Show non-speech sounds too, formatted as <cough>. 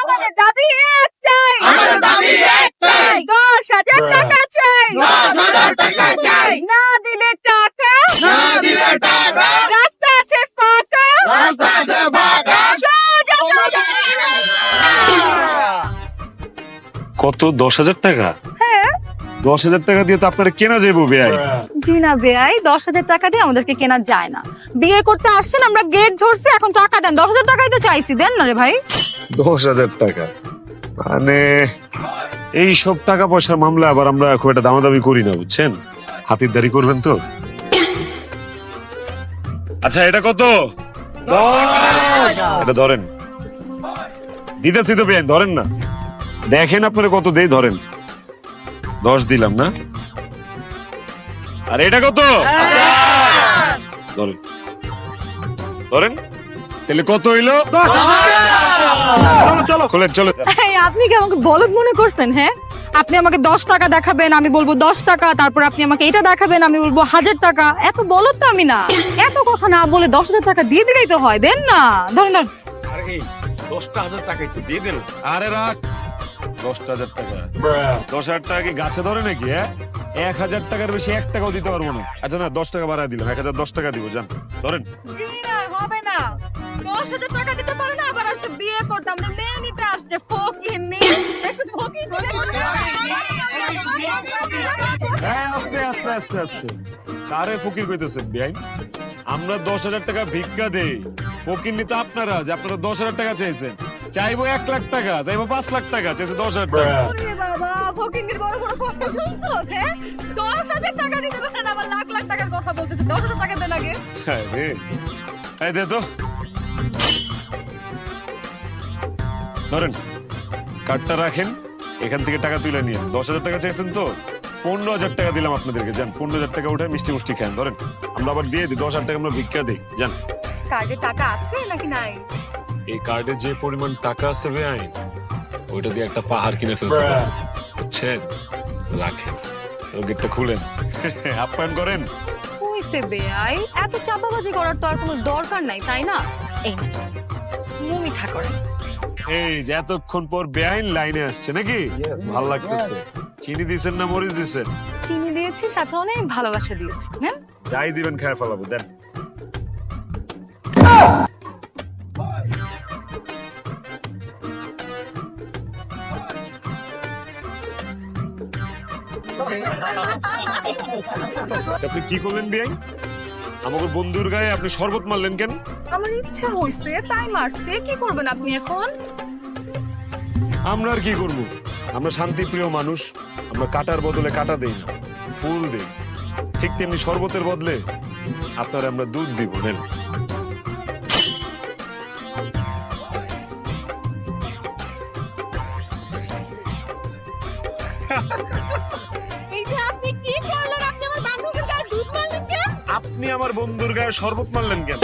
আমাদের দাবি একটাই। আমাদের দাবি একটাই। দশ হাজার টাকা চাই। দশ হাজার টাকা চাই। না দিলে টাকা। না দিলে টাকা। রাস্তা আছে ফাঁকা। রাস্তা আছে ফাঁকা। কত? দশ হাজার টাকা? হ্যাঁ। দশ হাজার টাকা দিয়ে তো আপনারা কেনা যাব বেআই জি না বেআই দশ হাজার টাকা দিয়ে আমাদেরকে কেনা যায় না। বিয়ে করতে আসছেন আমরা গেট ধরছি এখন টাকা দেন। দশ হাজার টাকাই তো চাইছি দেন না রে ভাই। দশ হাজার টাকা। মানে এই সব টাকা পয়সার মামলা আবার আমরা খুব একটা দামাদামি করি না বুঝছেন? হাতির দাড়ি করবেন তো। আচ্ছা এটা কত? এটা ধরেন। দিতেছি তো বেআইন ধরেন না। দেখেন আপনারা কত দেই ধরেন। দশ দিলাম না? আর এটা কত? ধরেন। ধরেন। তাহলে কত হইল? চলো চলো। খোলেন চলো। এই, আপনি কি আমাকে বলদ মনে করছেন হ্যাঁ? আপনি আমাকে দশ টাকা দেখাবেন আমি বলব দশ টাকা তারপর আপনি আমাকে এটা দেখাবেন আমি বলব হাজার টাকা। এত বলদ তো আমি না। এত কথা না বলে দশ হাজার টাকা দিয়ে দিলেই তো হয় দেন না। ধরেন ধরেন। দশটা হাজার টাকা একটু দিয়ে দেন আরে রাখ। দশটা হাজার টাকা। দশ হাজার টাকা কি গাছে ধরে নাকি হ্যাঁ? এক হাজার টাকার বেশি এক টাকাও দিতে পারব না। আচ্ছা না দশ টাকা বাড়ায় দিলাম। এক হাজার দশ টাকা দিব জান ধরেন। হবে না। দশ হাজার টাকা দিতে পারে না আবার আসছে বিয়ে করতাম না মেয়ে নিতে আসছে ফকির মেয়ে দেখছিস ফকির হ্যাঁ আস্তে আস্তে আস্তে আস্তে। কারে ফকির বেআইন? আমরা দশ হাজার টাকা ভিক্ষা দেই। ফকির নিতে আপনারা যে আপনারা দশ হাজার টাকা চাইছেন। চাইব এক লাখ টাকা চাইব পাঁচ লাখ টাকা চাইছে দশ হাজার টাকা। বাবা ফকিরের বড় বড় কথা শুনছস হ্যাঁ? দশ হাজার টাকা দিতে পারে না আবার লাখ লাখ টাকার কথা বলতেছে। দশ হাজার টাকা দেন আগে। হ্যাঁ রে। এই দে তো। ধরেন কার্ডটা রাখেন এখান থেকে টাকা তুলে নিয়ে দশ হাজার টাকা চাইছেন তো পনেরো হাজার টাকা দিলাম আপনাদেরকে যান পনেরো হাজার টাকা উঠে মিষ্টি মুষ্টি খান। ধরেন আমরা আবার দিয়ে দিই দশ হাজার টাকা আমরা ভিক্ষা দিই যান। কার্ডে টাকা আছে নাকি নাই? এই কার্ডে যে পরিমাণ টাকা আছে বেআইন ওইটা দিয়ে একটা পাহাড় কিনে ফেলতে পারেন। বুঝছেন? রাখেন গেটটা খুলেন। <laughs> আপ্যায়ন করেন। হইছে বেআই এত চাপাবাজি করার তো আর কোনো দরকার নাই তাই না? এই মু মিঠা করে এই যে এতক্ষণ পর বেআইন লাইনে আসছে নাকি? ভালো লাগতেছে। চিনি দিছেন না মরিচ দিছেন? চিনি দিয়েছি সাথে অনেক ভালোবাসা দিয়েছি হ্যাঁ যাই দিবেন খায় ফেলাবো দেন। আপনি কি করলেন বিয়াই আমাকে বন্ধুর গায়ে আপনি শরবত মারলেন কেন? আমার ইচ্ছা হইছে তাই মারছে কি করবেন আপনি এখন? আমরা আর কি করব? আমরা শান্তিপ্রিয় মানুষ আমরা কাটার বদলে কাটা দেই না ফুল দেই। ঠিক তেমনি শরবতের বদলে আপনারা আমরা দুধ দিব নেন। <laughs> আপনি আমার বন্ধুর গায়ে শরবত মারলেন কেন?